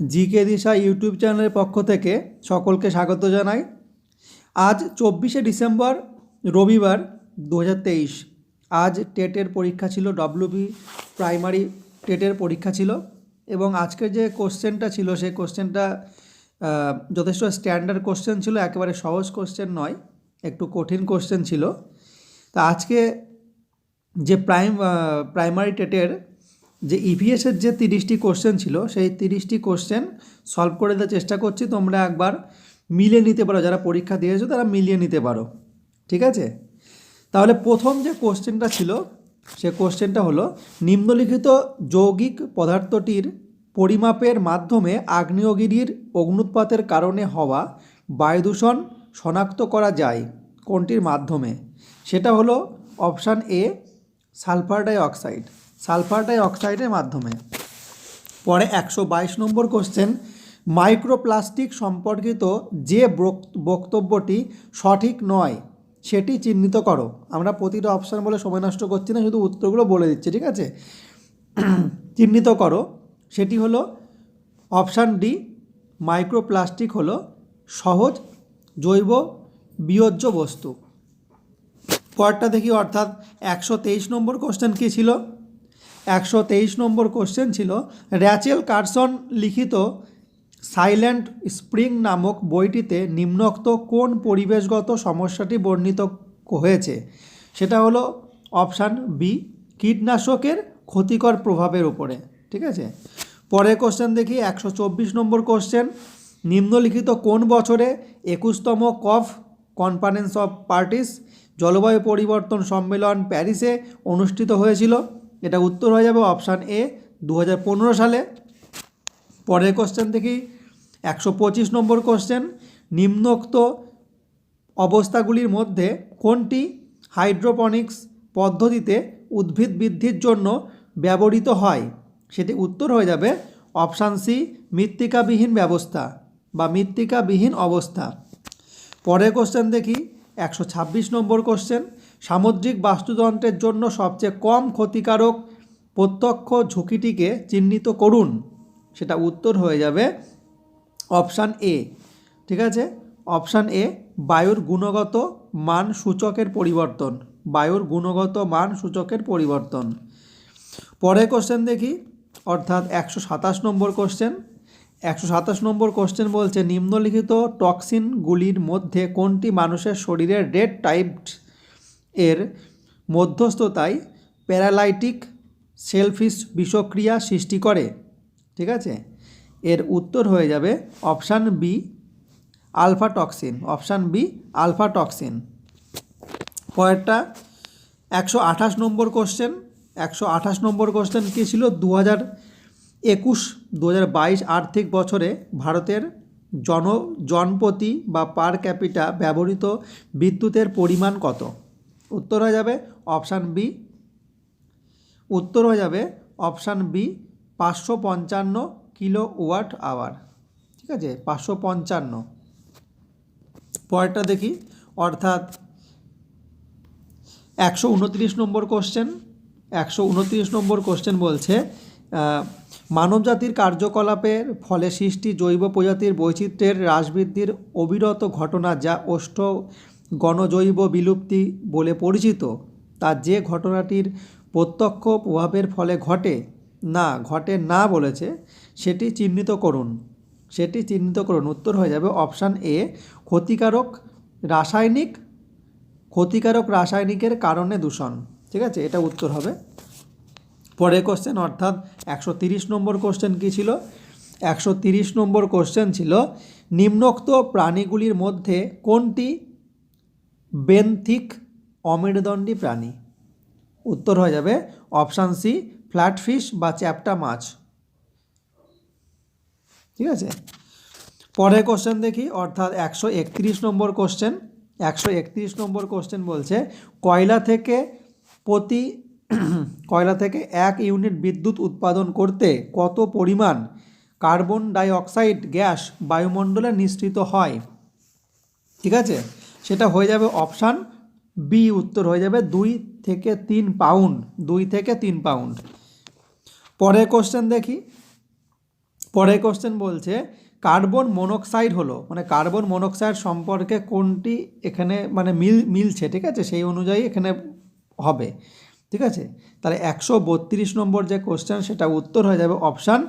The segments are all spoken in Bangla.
জিকে দিশা ইউটিউব চ্যানেলের পক্ষ থেকে সকলকে স্বাগত জানাই। আজ চব্বিশে ডিসেম্বর, রবিবার দু হাজার তেইশ। আজ টেটের পরীক্ষা ছিল ডব্লিউবি প্রাইমারি টেটের পরীক্ষা ছিল এবং আজকের যে কোশ্চেনটা ছিল, সেই কোশ্চেনটা যথেষ্ট স্ট্যান্ডার্ড কোশ্চেন ছিল, একেবারে সহজ কোশ্চেন নয়, একটু কঠিন কোশ্চেন ছিল। তা আজকে যে প্রাইম প্রাইমারি টেটের যে ইভিএসের যে তিরিশটি কোশ্চেন ছিল, সেই তিরিশটি কোশ্চেন সলভ করে দেওয়ার চেষ্টা করছি। তোমরা একবার মিলিয়ে নিতে পারো। যারা পরীক্ষা দিয়েছ, তারা মিলিয়ে নিতে পারো। ঠিক আছে? তাহলে প্রথম যে কোশ্চেনটা ছিল, সে কোশ্চেনটা হলো, নিম্নলিখিত যৌগিক পদার্থটির পরিমাপের মাধ্যমে আগ্নেয়গিরির অগ্নুৎপাতের কারণে হওয়া বায়ুদূষণ শনাক্ত করা যায়। কোনটির মাধ্যমে? সেটা হলো option A, sulphur dioxide sulphur dioxide মাধ্যমে। পরে একশো বাইশ নম্বর কোশ্চেন মাইক্রোপ্লাস্টিক সম্পর্কিত যে বক- বক্তব্যটি সঠিক নয়, সেটি চিহ্নিত করো। আমরা প্রতিটা অপশান বলে সময় নষ্ট করছি না, শুধু উত্তরগুলো বলে দিচ্ছি, ঠিক আছে? চিহ্নিত করো। সেটি হলো অপশান ডি মাইক্রোপ্লাস্টিক হলো সহজ, জৈব, বিয়োজ্য বস্তু। পরেরটা দেখি, অর্থাৎ একশো তেইশ নম্বর কোশ্চেন কী ছিল? একশো তেইশ নম্বর কোশ্চেন ছিল র্যাচেল কার্সন লিখিত সাইল্যান্ড স্প্রিং নামক বইটিতে নিম্নোক্ত কোন পরিবেশগত সমস্যাটি বর্ণিত হয়েছে? সেটা হলো অপশান বি কীটনাশকের ক্ষতিকর প্রভাবের উপরে, ঠিক আছে? পরের কোশ্চেন দেখি, একশো চব্বিশ নম্বর কোশ্চেন নিম্নলিখিত কোন বছরে একুশতম কফ কনফারেন্স অফ পার্টিস, জলবায়ু পরিবর্তন সম্মেলন প্যারিসে অনুষ্ঠিত হয়েছিল? এটা উত্তর হয়ে যাবে অপশান এ দু হাজার পনেরো সালে। পরের কোশ্চেন দেখি, একশো পঁচিশ নম্বর কোশ্চেন নিম্নোক্ত অবস্থাগুলির মধ্যে কোনটি হাইড্রোপনিক্স পদ্ধতিতে উদ্ভিদ বৃদ্ধির জন্য ব্যবহৃত হয়? সেটি উত্তর হয়ে যাবে অপশান সি মৃত্তিকাবিহীন ব্যবস্থা বা মৃত্তিকাবিহীন অবস্থা। পরের কোশ্চেন দেখি, একশো ছাব্বিশ নম্বর কোশ্চেন সামুদ্রিক বাস্তুতন্ত্রের জন্য সবচেয়ে কম ক্ষতিকারক প্রত্যক্ষ ঝুঁকিটিকে চিহ্নিত করুন। সেটা উত্তর হয়ে যাবে অপশান এ। ঠিক আছে? অপশান এ, বায়ুর গুণগত মান সূচকের পরিবর্তন। বায়ুর গুণগত মান সূচকের পরিবর্তন। পরের কোশ্চেন দেখি। অর্থাৎ একশো সাতাশ নম্বর কোশ্চেন একশো সাতাশ নম্বর কোশ্চেন বলছে, নিম্নলিখিত টক্সিনগুলির মধ্যে কোনটি মানুষের শরীরের রেড টাইপ এর মধ্যস্থতায় প্যারালাইটিক সেলফিশ বিষক্রিয়া সৃষ্টি করে। ঠিক আছে? এর উত্তর হয়ে যাবে option B alpha toxin option B alpha toxin পরেরটা, একশো আঠাশ নম্বর কোশ্চেন। একশো আঠাশ নম্বর কোশ্চেন কী ছিল? দু হাজার একুশ দু হাজার বাইশ আর্থিক বছরে ভারতের জন জনপ্রতি বা পার ক্যাপিটা ব্যবহৃত বিদ্যুতের পরিমাণ কত? উত্তর হয়ে যাবে অপশান বি। উত্তর হয়ে যাবে অপশান বি, পাঁচশো পঞ্চান্ন কিলো ওয়াট আওয়ার। ঠিক আছে? পাঁচশো পঞ্চান্ন। পরেরটা দেখি। অর্থাৎ একশো উনত্রিশ নম্বর কোশ্চেন একশো উনত্রিশ নম্বর কোশ্চেন বলছে মানবজাতির কার্যকলাপের ফলে সৃষ্টি জৈব প্রজাতির বৈচিত্র্যের হ্রাস বৃদ্ধির অবিরত ঘটনা যা ওষ্ঠ গণজৈব বিলুপ্তি বলে পরিচিত, তা যে ঘটনাটির প্রত্যক্ষ প্রভাবের ফলে ঘটে না ঘটে না বলেছে, সেটি চিহ্নিত করুন। সেটি চিহ্নিত করুন। উত্তর হয়ে যাবে অপশান এ, ক্ষতিকারক রাসায়নিক, ক্ষতিকারক রাসায়নিকের কারণে দূষণ। ঠিক আছে? এটা উত্তর হবে। পরের কোশ্চেন অর্থাৎ একশো নম্বর কোশ্চেন কী ছিল? একশো নম্বর কোশ্চেন ছিল, নিম্নোক্ত প্রাণীগুলির মধ্যে কোনটি বেন্থিক অমেরুদণ্ডী প্রাণী। উত্তর হয়ে যাবে অপশান সি, ফ্ল্যাটফিশ বা চ্যাপ্টা মাছ। ঠিক আছে? পরের কোশ্চেন দেখি, অর্থাৎ একশো একত্রিশ নম্বর কোশ্চেন একশো একত্রিশ নম্বর কোশ্চেন বলছে, কয়লা থেকে প্রতি কয়লা থেকে এক ইউনিট বিদ্যুৎ উৎপাদন করতে কত পরিমাণ কার্বন ডাই অক্সাইড গ্যাস বায়ুমণ্ডলে নিঃসৃত হয়? ঠিক আছে? সেটা হয়ে যাবে অপশান বি, উত্তর হয়ে যাবে দুই থেকে তিন পাউন্ড, দুই থেকে তিন পাউন্ড। পরের কোশ্চেন দেখি। পরের কোশ্চেন বলছে, কার্বন মনোক্সাইড হলো মানে কার্বন মনোক্সাইড সম্পর্কে কোনটি এখানে মানে মিল, মিলছে, ঠিক আছে? সেই অনুযায়ী এখানে হবে, ঠিক আছে? তাহলে একশো বত্রিশ নম্বর যে কোশ্চেন সেটা উত্তর হয়ে যাবে অপশান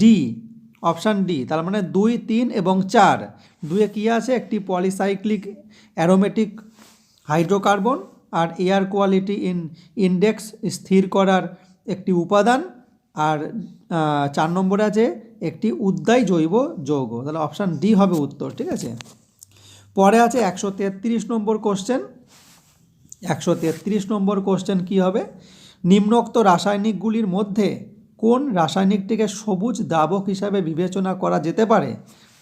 ডি। অপশান ডি, তার মানে দুই, তিন এবং চার। দুয়ে কী আছে? একটি পলিসাইক্লিক অ্যারোমেটিক হাইড্রোকার্বন আর এয়ার কোয়ালিটি ইন, ইন্ডেক্স স্থির করার একটি উপাদান। আর চার নম্বরে আছে একটি উদ্দায়ী জৈব যৌগ। তাহলে অপশান ডি হবে উত্তর, ঠিক আছে? পরে আছে একশো তেত্রিশ নম্বর কোশ্চেন। একশো তেত্রিশ নম্বর কোশ্চেন কী হবে? নিম্নোক্ত রাসায়নিকগুলির মধ্যে কোন রাসায়নিকটিকে সবুজ দাবক হিসাবে বিবেচনা করা যেতে পারে?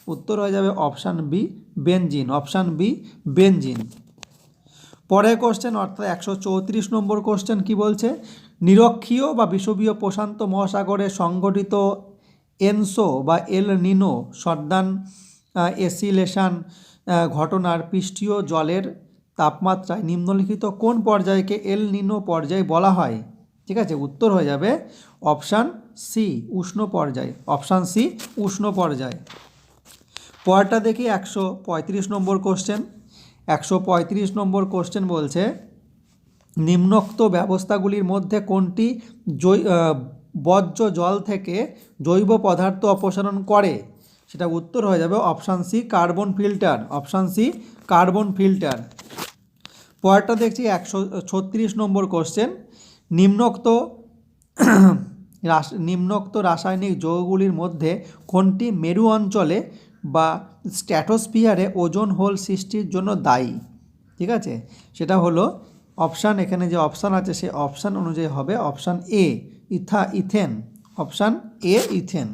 উত্তর হয়ে যাবে option B, benzene. Option B, benzene. পরের কোশ্চেন অর্থাৎ একশো চৌত্রিশ নম্বর কোশ্চেন কি বলছে? নিরক্ষীয় বা বিষুবীয় প্রশান্ত মহাসাগরে সংগঠিত এনসো বা এল নিনো সর্দান এসিলেশন ঘটনার পৃষ্ঠীয় জলের তাপমাত্রায় নিম্নলিখিত কোন পর্যায়কে এল নিনো পর্যায় বলা হয়? ঠিক আছে? উত্তর হয়ে যাবে অপশান সি, উষ্ণ পর্যায়। অপশান সি, উষ্ণ পর্যায়। পরেরটা দেখি একশো পঁয়ত্রিশ নম্বর কোশ্চেন একশো পঁয়ত্রিশ নম্বর কোশ্চেন বলছে, নিম্নোক্ত ব্যবস্থাগুলির মধ্যে কোনটি জৈ বর্জ্য জল থেকে জৈব পদার্থ অপসারণ করে? সেটা উত্তর হয়ে যাবে option C, carbon filter. Option C, carbon filter. পরেরটা দেখছি একশো ছত্রিশ নম্বর কোশ্চেন নিম্নোক্ত রাস- নিম্নোক্ত রাসায়নিক যৌগগুলির মধ্যে কোনটি মেরু অঞ্চলে বা স্ট্র্যাটোস্ফিয়ারে ওজোন হোল সৃষ্টির জন্য দায়ী? ঠিক আছে? সেটা হলো অপশান, এখানে যে অপশান আছে সেই অপশান অনুযায়ী হবে option A, etha, ethane. Option A, ethane.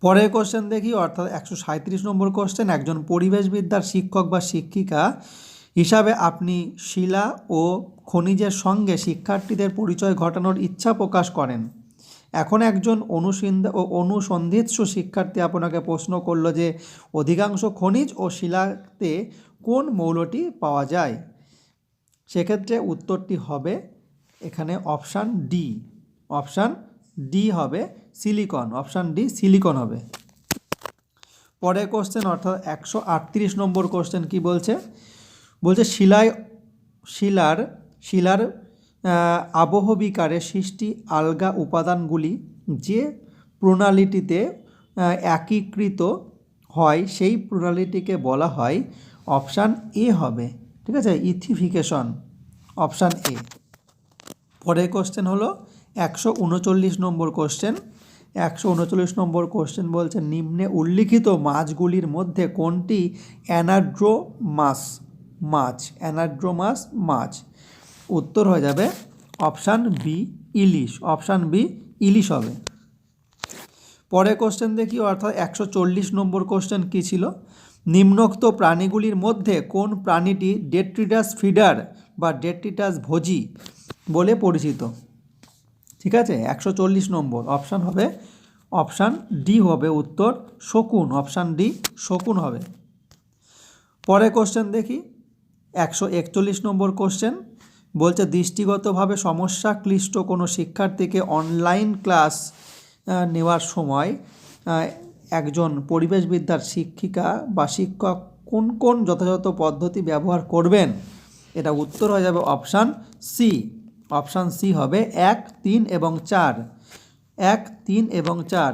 পরের কোশ্চেন দেখি, অর্থাৎ একশো সাঁত্রিশ নম্বর কোশ্চেন একজন পরিবেশবিদ্যার শিক্ষক বা শিক্ষিকা হিসাবে আপনি শিলা ও খনিজের সঙ্গে শিক্ষার্থীদের পরিচয় ঘটানোর ইচ্ছা প্রকাশ করেন। এখন একজন অনুসিন্ধ ও অনুসন্ধিৎসু শিক্ষার্থী আপনাকে প্রশ্ন করল যে, অধিকাংশ খনিজ ও শিলাতে কোন মৌলটি পাওয়া যায়? সেক্ষেত্রে উত্তরটি হবে এখানে অপশান ডি। অপশান ডি হবে সিলিকন, অপশান ডি সিলিকন হবে। পরের কোশ্চেন অর্থাৎ একশো আটত্রিশ নম্বর কোশ্চেন কি বলছে? বলছে শিলায়, শিলার শিলার আবহবিকারে সৃষ্টি আলগা উপাদানগুলি যে প্রণালীটিতে একীকৃত হয়, সেই প্রণালীটিকে বলা হয় অপশান এ হবে। ঠিক আছে? ইথিফিকেশন, অপশান এ। পরের কোশ্চেন হলো একশো উনচল্লিশ নম্বর কোশ্চেন একশো উনচল্লিশ নম্বর কোশ্চেন বলছে, নিম্নে উল্লিখিত মাছগুলির মধ্যে কোনটি অ্যানাড্রোমাস? মাছ অ্যানাড্রোমাস মাছ। উত্তর হয়ে যাবে অপশান বি, ইলিশ। অপশান বি, ইলিশ হবে। পরের কোশ্চেন দেখি, অর্থাৎ একশো চল্লিশ নম্বর কোশ্চেন কী ছিল? নিম্নোক্ত প্রাণীগুলির মধ্যে কোন প্রাণীটি ডেট্রিটাস ফিডার বা ডেট্রিটাস ভোজি বলে পরিচিত? ঠিক আছে? একশো চল্লিশ নম্বর। অপশান হবে, অপশান ডি হবে উত্তর শকুন। অপশান ডি শকুন হবে। পরের কোশ্চেন দেখি একশো একচল্লিশ নম্বর কোশ্চেন বলছে দৃষ্টিগতভাবে সমস্যা ক্লিষ্ট কোনো শিক্ষার্থীকে অনলাইন ক্লাস নেওয়ার সময় একজন পরিবেশবিদ্যার শিক্ষিকা বা শিক্ষক কোন কোন যথাযথ পদ্ধতি ব্যবহার করবেন? এটা উত্তর হয়ে যাবে অপশান সি অপশান সি হবে এক, তিন এবং চার। এক, তিন এবং চার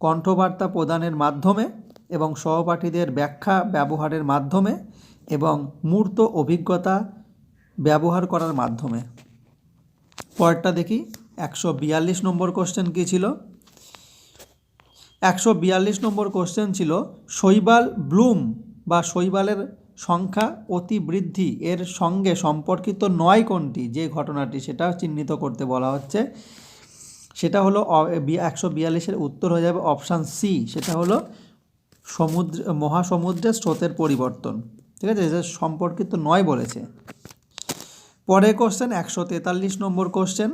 কণ্ঠবার্তা প্রদানের মাধ্যমে এবং সহপাঠীদের ব্যাখ্যা ব্যবহারের মাধ্যমে এবং মূর্ত অভিজ্ঞতা ব্যবহার করার মাধ্যমে। পরেরটা দেখি, একশো বিয়াল্লিশ নম্বর কোশ্চেন কী ছিল? একশো বিয়াল্লিশ নম্বর কোশ্চেন ছিল, শৈবাল ব্লুম বা শৈবালের সংখ্যা অতি বৃদ্ধি এর সঙ্গে সম্পর্কিত নয় কোনটি? যে ঘটনাটি সেটা চিহ্নিত করতে বলা হচ্ছে। সেটা হলো একশো বিয়াল্লিশের উত্তর হয়ে যাবে অপশান সি। সেটা হলো সমুদ্র, মহাসমুদ্রের স্রোতের পরিবর্তন। ঠিক আছে? এটা সম্পর্কিত নয় বলেছে। পরের কোশ্চেন একশো তেতাল্লিশ নম্বর কোশ্চেন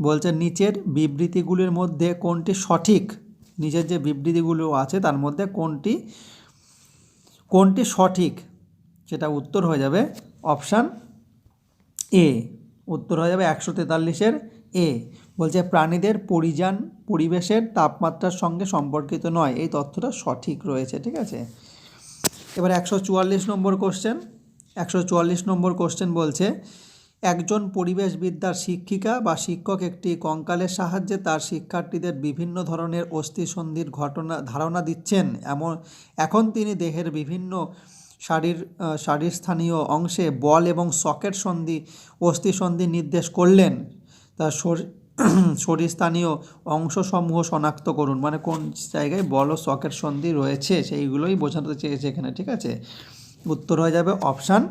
বলছে, নিচের বিবৃতিগুলির মধ্যে কোনটি সঠিক? নিচের যে বিবৃতিগুলো আছে, তার মধ্যে কোনটি কোনটি সঠিক? সেটা উত্তর হয়ে যাবে অপশান এ। উত্তর হয়ে যাবে একশো তেতাল্লিশের এ। বলছে, প্রাণীদের পরিযান, পরিবেশের তাপমাত্রার সঙ্গে সম্পর্কিত নয়। এই তথ্যটা সঠিক রয়েছে। ঠিক আছে? এবার একশো চুয়াল্লিশ নম্বর কোশ্চেন একশো চুয়াল্লিশ নম্বর কোশ্চেন বলছে, একজন পরিবেশবিদ্যার শিক্ষিকা বা শিক্ষক একটি কঙ্কালের সাহায্যে তার শিক্ষার্থীদের বিভিন্ন ধরনের অস্থিসন্ধির ঘটনা, ধারণা দিচ্ছেন। এমন, এখন তিনি দেহের বিভিন্ন শারীর শারীরস্থানীয় অংশে বল এবং সকেট সন্ধি, অস্থিসন্ধি নির্দেশ করলেন। তার শরীরস্থানীয় অংশসমূহ শনাক্ত করুন। মানে কোন জায়গায় বল ও সকেট সন্ধি রয়েছে সেইগুলোই বোঝাতে চেয়েছে এখানে, ঠিক আছে? উত্তর হয়ে যাবে অপশান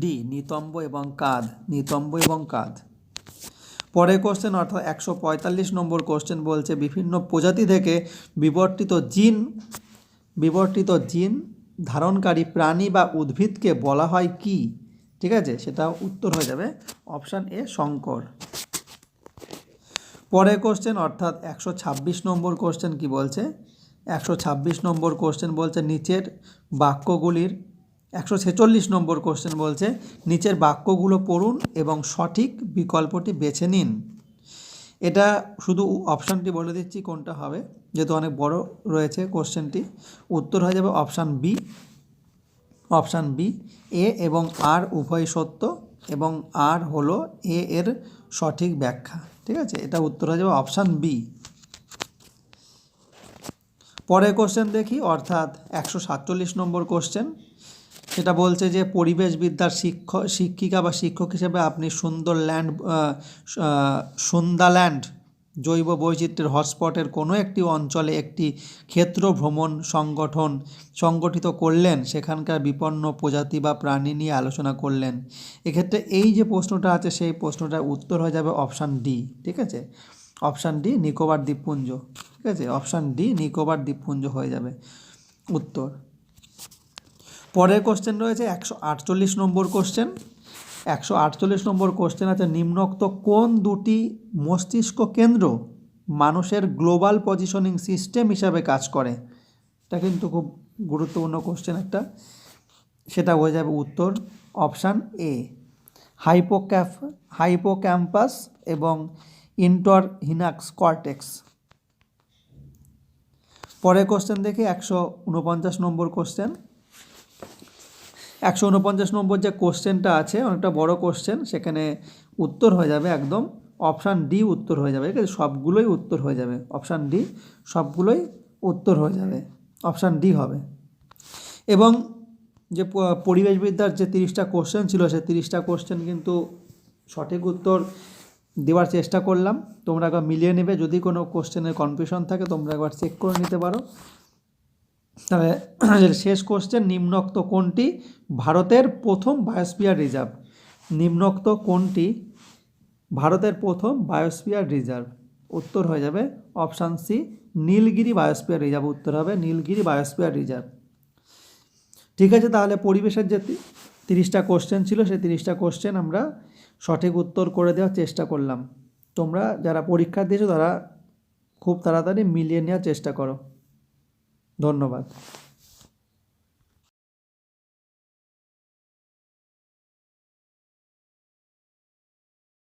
ডি, নিতম্ব এবং কাঁধ। নিতম্ব এবং কাঁধ। পরের কোশ্চেন অর্থাৎ একশো পঁয়তাল্লিশ নম্বর কোশ্চেন বলছে, বিভিন্ন প্রজাতি থেকে বিবর্তিত জিন বিবর্তিত জিন ধারণকারী প্রাণী বা উদ্ভিদকে বলা হয় কি? ঠিক আছে, সেটা উত্তর হয়ে যাবে অপশান এ, শঙ্কর। পরের কোশ্চেন অর্থাৎ একশো ছাব্বিশ নম্বর কোশ্চেন কি বলছে? একশো ছাব্বিশ নম্বর কোশ্চেন বলছে নিচের বাক্যগুলির, একশো ছেচল্লিশ নম্বর কোশ্চেন বলছে নিচের বাক্যগুলো পড়ুন এবং সঠিক বিকল্পটি বেছে নিন। এটা শুধু অপশানটি বলে দিচ্ছি কোনটা হবে, যেহেতু অনেক বড় রয়েছে কোশ্চেনটি উত্তর হয়ে যাবে option B option B A এবং আর উভয় সত্য এবং আর হলো এ এর সঠিক ব্যাখ্যা। ঠিক আছে? এটা উত্তর হয়ে যাবে অপশান বি পরের কোশ্চেন দেখি, অর্থাৎ একশো সাতচল্লিশ নম্বর কোশ্চেন সেটা বলছে যে, পরিবেশবিদ্যার শিক্ষক শিক্ষিকা বা শিক্ষক হিসেবে আপনি সুন্দর ল্যান্ড সুন্দাল্যান্ড জৈব বৈচিত্র্যের হটস্পটের কোনো একটি অঞ্চলে একটি ক্ষেত্র ভ্রমণ সংগঠন সংগঠিত করলেন, সেখানকার বিপন্ন প্রজাতি বা প্রাণী নিয়ে আলোচনা করলেন। এক্ষেত্রে এই যে প্রশ্নটা আছে, সেই প্রশ্নটার উত্তর হয়ে যাবে অপশান ডি, ঠিক আছে? অপশান ডি, নিকোবর দ্বীপপুঞ্জ, ঠিক আছে? অপশান ডি, নিকোবর দ্বীপপুঞ্জ হয়ে যাবে উত্তর। পরের কোশ্চেন রয়েছে একশো আটচল্লিশ নম্বর কোশ্চেন একশো আটচল্লিশ নম্বর কোশ্চেন আছে, নিম্নোক্ত কোন দুটি মস্তিষ্ক কেন্দ্র মানুষের গ্লোবাল পজিশনিং সিস্টেম হিসাবে কাজ করে? এটা কিন্তু খুব গুরুত্বপূর্ণ কোশ্চেন একটা। সেটা হয়ে যাবে উত্তর অপশান এ হাইপোক্যাফ হাইপোক্যাম্পাস এবং ইন্টর হিনাক্স কর্টেক্স পরের কোশ্চেন দেখি, একশো উনপঞ্চাশ নম্বর কোশ্চেন একশো উনপঞ্চাশ নম্বর যে কোশ্চেনটা আছে, অনেকটা বড় কোশ্চেন, সেখানে উত্তর হয়ে যাবে একদম, অপশান ডি উত্তর হয়ে যাবে ঠিক আছে সবগুলোই উত্তর হয়ে যাবে, অপশান ডি সবগুলোই উত্তর হয়ে যাবে, অপশান ডি হবে। এবং যে পরিবেশবিদ্যার যে তিরিশটা কোশ্চেন ছিল, সে তিরিশটা কোশ্চেন কিন্তু সঠিক উত্তর দেওয়ার চেষ্টা করলাম, তোমরা একবার মিলিয়ে নেবে, যদি কোনো কোশ্চেনের কনফিউশন থাকে, তোমরা একবার চেক করে নিতে পারো। তাহলে শেষ কোশ্চেন নিম্নোক্ত কোনটি ভারতের প্রথম বায়োস্পিয়ার রিজার্ভ নিম্নোক্ত কোনটি ভারতের প্রথম বায়োস্পিয়ার রিজার্ভ উত্তর হয়ে যাবে option C Nilgiri biosphere reserve উত্তর হবে নীলগিরি বায়োস্পিয়ার রিজার্ভ ঠিক আছে, তাহলে পরিবেশের যে তিরিশটা কোশ্চেন ছিল, সেই তিরিশটা কোশ্চেন আমরা সঠিক উত্তর করে দেওয়ার চেষ্টা করলাম। তোমরা যারা পরীক্ষা দিয়েছ, তারা খুব তাড়াতাড়ি মিলিয়ে নেওয়ার চেষ্টা করো। ধন্যবাদ।